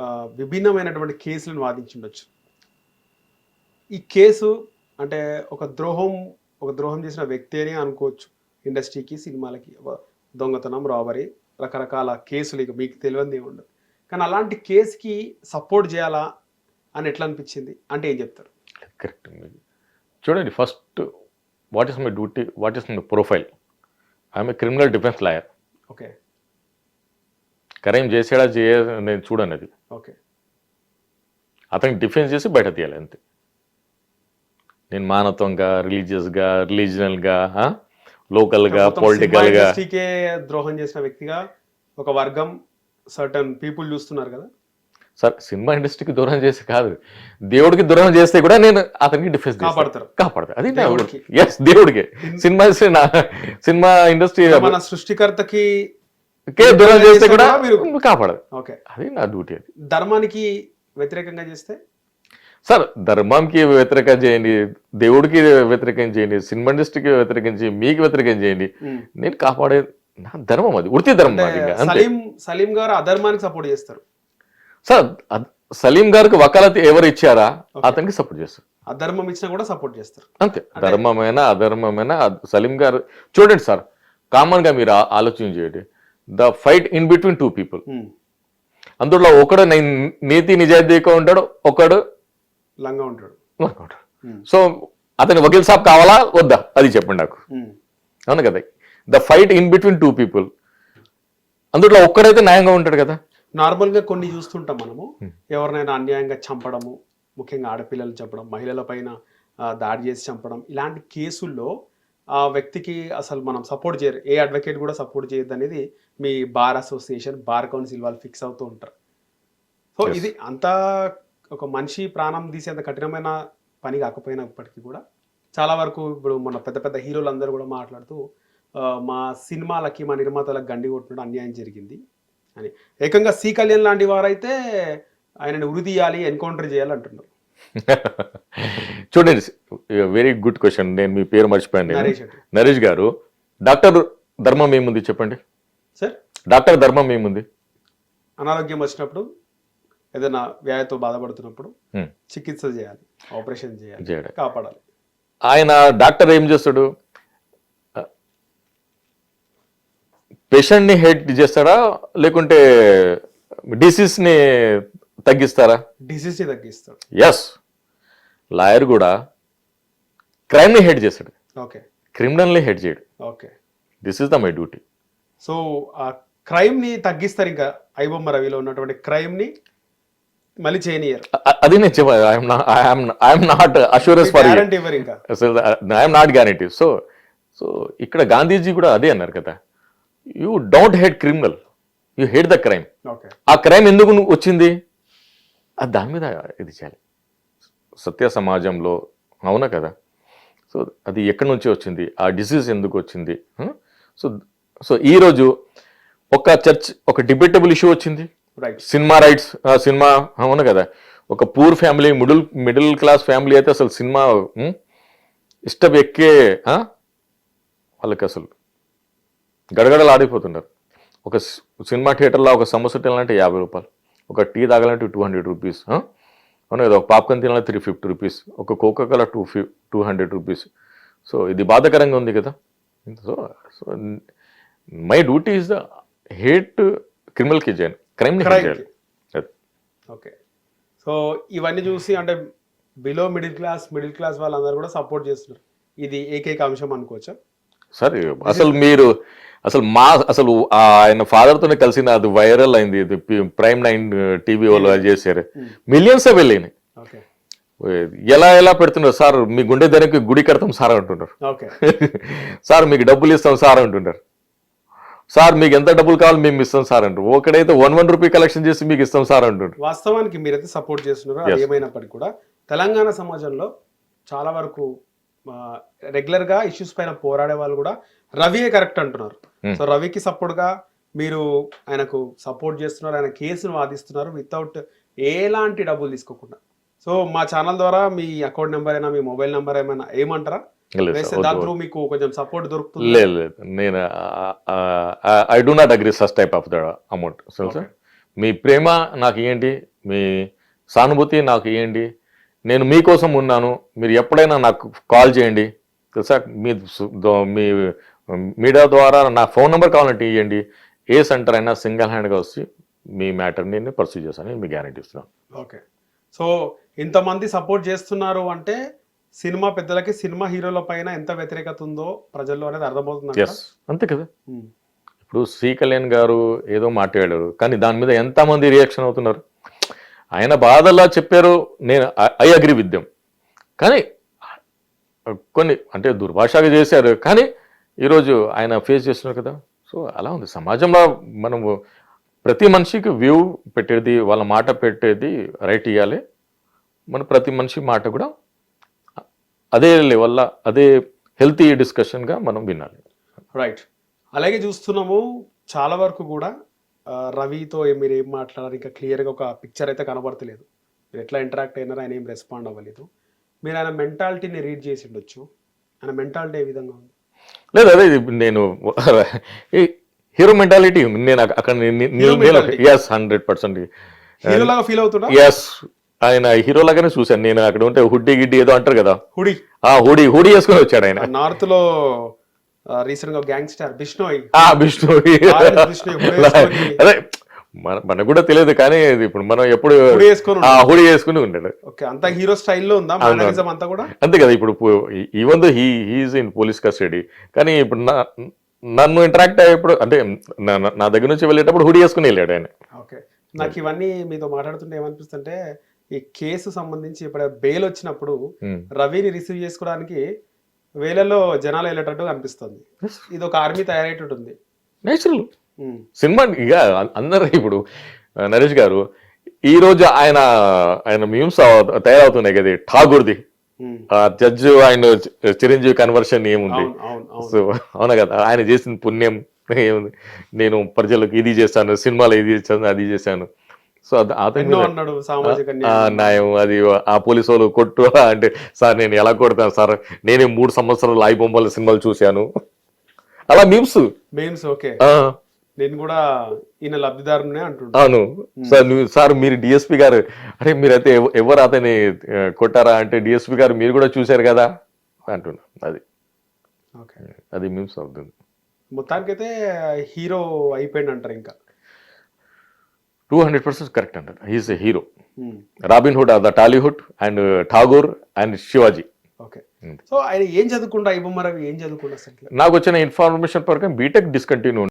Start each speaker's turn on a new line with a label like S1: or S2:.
S1: విభిన్నమైనటువంటి కేసులను వాదించుండొచ్చు. ఈ కేసు అంటే ఒక ద్రోహం ఒక ద్రోహం చేసిన వ్యక్తి అని అనుకోవచ్చు. ఇండస్ట్రీకి సినిమాలకి దొంగతనం రాబరీ రకరకాల కేసులు ఇక మీకు తెలియదు ఉండదు. కానీ అలాంటి కేసుకి సపోర్ట్ చేయాలా అని ఎట్లా అనిపించింది? అంటే ఏం చెప్తారు?
S2: కరెక్ట్. చూడండి first what is my duty what is my profile? I'm a criminal defence lawyer.
S1: Okay.
S2: Crime చేసాడా చేయ నేను చూడను అది
S1: ఓకే.
S2: అతనికి డిఫెన్స్ చేసి బయట తీయాలి అంతే. నేను మానవత్వంగా రిలీజియస్గా రిలీజనల్గా లోకల్గా పొలిటికల్గా.
S1: ద్రోహం చేసిన వ్యక్తిగా ఒక వర్గం సర్టన్ పీపుల్ చూస్తున్నారు కదా?
S2: సార్ సినిమా ఇండస్ట్రీకి దూరం చేసి కాదు. దేవుడికి దూరం చేస్తే కూడా నేను అతనికి డిఫెన్స్
S1: కాపాడతారు.
S2: కాపాడతా. అది
S1: దేవుడికి.
S2: ఎస్ దేవుడికి. సినిమా సినిమా ఇండస్ట్రీ
S1: మన సృష్టికర్తకి
S2: దూరం చేస్తే కూడా
S1: మీరు-
S2: కాపాడదు
S1: ఓకే.
S2: అది నా డ్యూటీ అది.
S1: ధర్మానికి వ్యతిరేకంగా చేస్తే?
S2: సార్ ధర్మంకి వ్యతిరేకం చేయండి దేవుడికి వ్యతిరేకం చేయండి సినిమా ఇండస్ట్రీకి వ్యతిరేకం చేయండి మీకు వ్యతిరేకం చేయండి. నేను కాపాడే నా ధర్మం అది వృత్తి ధర్మం అది
S1: సలీం సలీం గారు అధర్మానికి సపోర్ట్ చేస్తారు.
S2: సార్ సలీం గారికి వకాలత్ ఎవరు ఇచ్చారా అతనికి సపోర్ట్ చేస్తారు.
S1: అధర్మం ఇచ్చినా కూడా సపోర్ట్ చేస్తారు.
S2: అంతే. ధర్మమైన అధర్మమైన సలీం గారు చూడండి సార్ కామన్గా మీరు ఆలోచన చేయండి. The fight in between two people.
S1: Um.
S2: అందులో ఒకడు నీతి నిజాయితీగా ఉంటాడు ఒకడు
S1: లంగా ఉంటాడు.
S2: ఉంటాడు.
S1: ఉమ్.
S2: సో అతని వకీల్ సాబ్ కావాలా? వద్దా? అది చెప్పండి నాకు.
S1: ఉమ్.
S2: అవును కదా? The fight in between two people. అందులో ఒక్కడైతే న్యాయంగా ఉంటాడు కదా?
S1: నార్మల్గా కొన్ని చూస్తుంటాం మనము. ఎవరినైనా అన్యాయంగా చంపడము ముఖ్యంగా ఆడపిల్లలు చంపడం మహిళల పైన దాడి చేసి చంపడం ఇలాంటి కేసుల్లో ఆ వ్యక్తికి అసలు మనం సపోర్ట్ చేయరు. ఏ అడ్వకేట్ కూడా సపోర్ట్ చేయొద్దు అనేది మీ బార్ అసోసియేషన్ బార్ కౌన్సిల్ వాళ్ళు ఫిక్స్ అవుతూ ఉంటారు. సో. ఇది అంత ఒక మనిషి ప్రాణం తీసేంత కఠినమైన పని కాకపోయినప్పటికీ కూడా. చాలా వరకు ఇప్పుడు మన పెద్ద పెద్ద హీరోలు అందరూ కూడా మాట్లాడుతూ మా సినిమాలకి మా నిర్మాతలకు గండి కొట్టడం అన్యాయం జరిగింది అని. ఏకంగా సి కళ్యాణ్ లాంటి వారైతే ఆయనని ఉరి తీయాలి ఎన్కౌంటర్ చేయాలి అంటున్నారు.
S2: చూడండి వెరీ గుడ్ క్వశ్చన్. నేను మీ పేరు మర్చిపోయాను
S1: నరేష్
S2: గారు డాక్టర్ ధర్మం ఏముంది చెప్పండి?
S1: సార్?
S2: డాక్టర్ ధర్మం ఏముంది?
S1: అనారోగ్యం వచ్చినప్పుడు ఏదైనా వ్యాధితో బాధపడుతున్నప్పుడు. చికిత్స చేయాలి ఆపరేషన్ చేయాలి. కాపాడాలి.
S2: ఆయన డాక్టర్ ఏం చేస్తాడు? పేషెంట్ని హెడ్ చేస్తాడా? లేకుంటే డిసీజ్ని తగ్గిస్తారా?
S1: డిసీజ్ని తగ్గిస్తాడు.
S2: ఎస్ లాయర్ కూడా క్రైమ్ని హెడ్ చేస్తాడు.
S1: ఓకే.
S2: క్రిమినల్ని హెడ్ చేయడు.
S1: Okay.
S2: This is the my duty
S1: so ఆ క్రైమ్ని తగ్గిస్తారు ఇంకా ఐబొమ్మ రవిలో ఉన్నటువంటి క్రైమ్ని మళ్ళీ చేయనియరు
S2: అది నేను చెప్పాను. I'm I'm not assurance for I'm not guarantee so so ఇక్కడ గాంధీజీ కూడా అదే అన్నారు కదా. You don't hate criminal you hate the crime ఆ క్రైమ్ ఎందుకు వచ్చింది? అది దాని మీద ఇది చేయాలి. సత్య సమాజంలో అవునా కదా? సో అది ఎక్కడి నుంచి వచ్చింది? ఆ డిసీజ్ ఎందుకు వచ్చింది? సో సో ఈరోజు ఒక చర్చ్ ఒక డిబేటబుల్ ఇష్యూ వచ్చింది.
S1: రైట్
S2: సినిమా రైట్స్ సినిమా అవును కదా. ఒక poor family middle middle class family అయితే అసలు సినిమా ఇష్టం ఎక్కే వాళ్ళకి అసలు గడగడలు ఆడిపోతున్నారు. ఒక సినిమా థియేటర్లో ఒక సమోసా తినాలంటే యాభై రూపాయలు. ఒక టీ తాగాలంటే టూ హండ్రెడ్ రూపీస్ అవును కదా ఒక పాప్కార్న్ తినాలంటే త్రీ ఫిఫ్టీ రూపీస్ ఒక Coca Cola two fi two hundred rupees. So ఇది బాధకరంగా ఉంది కదా. So so my duty is the hate క్రిమినల్కి crime.
S1: Okay. So ఇవన్నీ చూసి అంటే below middle class middle class వాళ్ళందరూ కూడా సపోర్ట్ చేస్తున్నారు. ఇది ఏకైక అంశం అనుకోవచ్చా?
S2: సరే అసలు మీరు అసలు మా అసలు ఆయన ఫాదర్ తోనే కలిసిన అది వైరల్ అయింది. ఇది ప్రైమ్ నైన్ టీవీ వాళ్ళు అది చేశారు. మిలియన్స్ వెళ్ళినాయి.
S1: ఓకే.
S2: ఎలా ఎలా పెడుతున్నారు? సార్ మీ గుండె ధరకి గుడి కడతాం సార్ అంటున్నారు. సార్ మీకు డబ్బులు ఇస్తాం సార్ అంటున్నారు. సార్ మీకు ఎంత డబ్బులు కావాలి మేము ఇస్తాం సార్ అంటారు. ఒకడైతే వన్ వన్ రూపీ కలెక్షన్ చేసి మీకు ఇస్తాం సార్ అంటున్నారు
S1: వాస్తవానికి మీరైతే సపోర్ట్ చేస్తున్నారు ఏమైనప్పటికీ కూడా. తెలంగాణ సమాజంలో చాలా వరకు రెగ్యులర్గా ఇష్యూస్ పైన పోరాడే వాళ్ళు కూడా రవియే కరెక్ట్ అంటున్నారు. సో రవికి సపోర్ట్గా మీరు ఆయనకు సపోర్ట్ చేస్తున్నారు ఆయన కేసును వాదిస్తున్నారు వితౌట్ ఎలాంటి డబ్బులు తీసుకోకుండా. సో మా ఛానల్ ద్వారా మీ అకౌంట్ నెంబర్ అయినా మీ మొబైల్ నెంబర్ ఏమైనా ఏమంటారా? మీకు కొంచెం సపోర్ట్ దొరుకుతుంది.
S2: లేదు లేదు నేను I do not agree such type of the amount sir మీ ప్రేమ నాకు ఇవ్వండి మీ సానుభూతి నాకు ఇవ్వండి నేను మీకోసం ఉన్నాను. మీరు ఎప్పుడైనా నాకు కాల్ చేయండి. తెలుసా మీ మీ మీడియా ద్వారా నా ఫోన్ నెంబర్ కావాలంటే ఇవ్వండి ఏ సెంటర్ అయినా సింగిల్ హ్యాండ్గా వచ్చి మీ మ్యాటర్ని నేను పర్సూ చేస్తాను. మీకు గ్యారంటీ ఇస్తున్నాను.
S1: ఓకే సో ఇంతమంది సపోర్ట్ చేస్తున్నారు అంటే సినిమా పెద్దలకి సినిమా హీరోల పైన ఎంత వ్యతిరేకత ఉందో ప్రజల్లో అనేది అర్థమవుతుంది
S2: అంతే కదా. ఇప్పుడు శ్రీ కళ్యాణ్ గారు ఏదో మాట్లాడారు కానీ దాని మీద ఎంతమంది రియాక్షన్ అవుతున్నారు? ఆయన బాధలా చెప్పారు నేను ఐ అగ్రి విద్యం కానీ కొన్ని అంటే దుర్భాషగా చేశారు కానీ ఈరోజు ఆయన ఫేస్ చేస్తున్నారు కదా. సో అలా ఉంది. సమాజంలో మనము ప్రతి మనిషికి వ్యూ పెట్టేది వాళ్ళ మాట పెట్టేది రైట్ ఇవ్వాలి మన ప్రతి మనిషి మాట కూడా అదే లెవెల్లో అదే హెల్తీ డిస్కషన్గా మనం వినాలి.
S1: రైట్ అలాగే చూస్తున్నాము చాలా వరకు కూడా రవితో మీరు ఏం మాట్లాడారు? ఇంకా క్లియర్గా ఒక పిక్చర్ అయితే కనబడతలేదు. మీరు ఎట్లా ఇంటరాక్ట్ అయినారో ఆయన ఏం రెస్పాండ్ అవ్వలేదు. మీరు ఆయన మెంటాలిటీని రీడ్ చేసి ఉండొచ్చు. ఆయన మెంటాలిటీ ఏ విధంగా ఉంది?
S2: లేదు అదే నేను హీరో మెంటాలిటీ నేను అక్క- అక్కడ. ఎస్ హండ్రెడ్ పర్సెంట్
S1: హీరోలాగా ఫీల్ అవుతున్నా
S2: ఎస్ ఆయన హీరో లాగానే చూశాను. నేను అక్కడ ఉంటే హుడ్డీ గిడ్డి ఏదో అంటారు కదా.
S1: హుడి.
S2: ఆ హుడీ హుడీ వేసుకొని వచ్చాడు ఆయన.
S1: నార్త్లో రీసెంట్గా గ్యాంగ్ స్టార్ బిష్ణోయ్
S2: ఆ
S1: వేసుకొని-
S2: అదే మన మనకు కూడా తెలియదు కానీ ఇప్పుడు మనం ఎప్పుడు
S1: హుడీ వేసుకొని
S2: ఆ హుడీ వేసుకుని ఉంటాడు
S1: ఓకే అంత హీరో స్టైల్లో ఉందా? అంతా కూడా?
S2: అంతే కదా ఇప్పుడు even though he he's in police custody కానీ ఇప్పుడు నా నన్ను ఇంటరాక్ట్ అయ్యేప్పుడు అంటే నా దగ్గర నుంచి వెళ్ళేటప్పుడు హుడీ వేసుకుని వెళ్ళాడు ఆయన.
S1: ఓకే. నాకు ఇవన్నీ మీతో మాట్లాడుతుంటే ఏమనిపిస్తుంటే ఈ కేసు సంబంధించి ఇప్పుడు బెయిల్ వచ్చినప్పుడు. రవిని రిసీవ్ చేసుకోవడానికి వేలలో జనాలు వెళ్ళేటట్టు అనిపిస్తుంది ఇది ఒక ఆర్మీ తయారయ్యేటట్టుంది
S2: నేచురల్. సినిమా ఇక అందరు ఇప్పుడు నరేష్ గారు ఈ రోజు ఆయన ఆయన మీమ్స్ తయారవుతున్నాయి కదా ఠాగూర్ది. ఆ జడ్జ్ ఆయన చిరంజీవి కన్వర్షన్ ఏముంది?
S1: అవును అవును అవును.
S2: సో అవునా కదా? ఆయన చేసిన పుణ్యం ఏముంది? నేను ప్రజలకు ఇది చేశాను సినిమాలో ఇది చేశాను అది చేశాను. సో అతని
S1: అన్నాడు సామాజిక న్యాయం
S2: అది ఆ పోలీసు వాళ్ళు కొట్టు అంటే సార్ నేను ఎలా కొడతాను? సార్ నేనే మూడు సంవత్సరాలు లాయి బొమ్మల సినిమాలు చూశాను. అలా మీమ్స్
S1: మెయిన్స్ ఓకే. నేను కూడా ఈయన లబ్ధిదారునే అంటుంటా
S2: అవును. సార్ నువ్వు సార్ మీరు డిఎస్పి గారు అరే మీరైతే ఎవ- ఎవరు అతని కొట్టారా? అంటే డిఎస్పి గారు మీరు కూడా చూశారు కదా? అంటున్నా అది.
S1: ఓకే.
S2: అది మీమ్స్ అవుతుంది.
S1: మొత్తానికైతే హీరో అయిపోయింది అంటారు ఇంకా.
S2: టూ హండ్రెడ్ పర్సెంట్ కరెక్ట్ అంటారు he's a hero. Robin Hood the Tollywood and Tagore and Shivaji
S1: okay. So ఆయన ఏం చదువుకుంటా? ఇవ్వమరవి ఏం చదువుకుంటా?
S2: నాకు వచ్చిన ఇన్ఫర్మేషన్ ప్రకారం బీటెక్ డిస్కంటిన్యూ